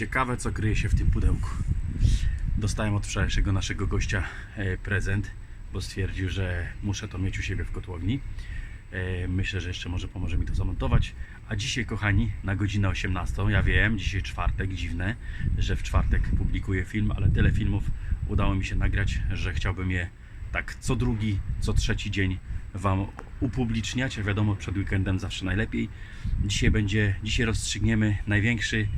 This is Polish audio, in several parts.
Ciekawe, co kryje się w tym pudełku. Dostałem od wczorajszego naszego gościa e, prezent, bo stwierdził, że muszę to mieć u siebie w kotłowni. E, Myślę, że jeszcze może pomoże mi to zamontować. A dzisiaj, kochani, na godzinę 18. Ja wiem, dzisiaj czwartek, dziwne, że w czwartek publikuję film, ale tyle filmów udało mi się nagrać, że chciałbym je tak co drugi, co trzeci dzień Wam upubliczniać. Wiadomo, przed weekendem zawsze najlepiej. Dzisiaj będzie, dzisiaj rozstrzygniemy największy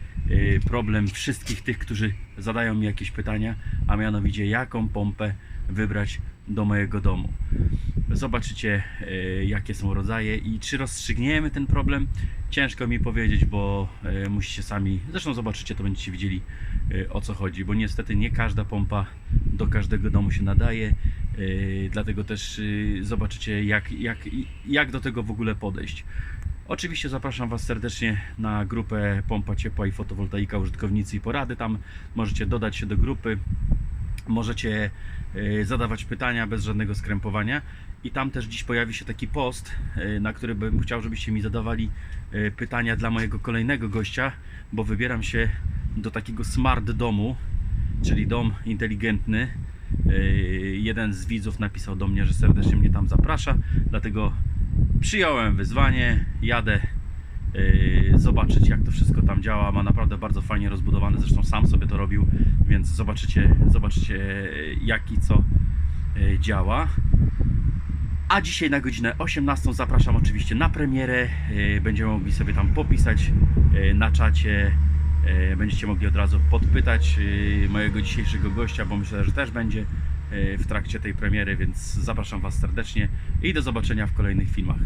problem wszystkich tych, którzy zadają mi jakieś pytania, a mianowicie jaką pompę wybrać do mojego domu. Zobaczycie, y, jakie są rodzaje i czy rozstrzygniemy ten problem. Ciężko mi powiedzieć, bo y, musicie sami, zresztą zobaczycie, to będziecie widzieli y, o co chodzi, bo niestety nie każda pompa do każdego domu się nadaje. y, Dlatego też y, zobaczycie, jak, jak, jak do tego w ogóle podejść. Oczywiście zapraszam Was serdecznie na grupę Pompa Ciepła i Fotowoltaika Użytkownicy i Porady. Tam możecie dodać się do grupy, możecie e, zadawać pytania bez żadnego skrępowania. I tam też dziś pojawi się taki post, e, na który bym chciał, żebyście mi zadawali e, pytania dla mojego kolejnego gościa, bo wybieram się do takiego smart domu, czyli dom inteligentny. Jeden z widzów napisał do mnie, że serdecznie mnie tam zaprasza, dlatego przyjąłem wyzwanie, jadę yy, zobaczyć jak to wszystko tam działa. Ma naprawdę bardzo fajnie rozbudowane, zresztą sam sobie to robił, więc zobaczycie, zobaczycie yy, jak i co yy, działa. A dzisiaj na godzinę 18 zapraszam oczywiście na premierę. Będziemy mogli sobie tam popisać na czacie. Będziecie mogli od razu podpytać mojego dzisiejszego gościa, bo myślę, że też będzie w trakcie tej premiery, więc zapraszam Was serdecznie i do zobaczenia w kolejnych filmach.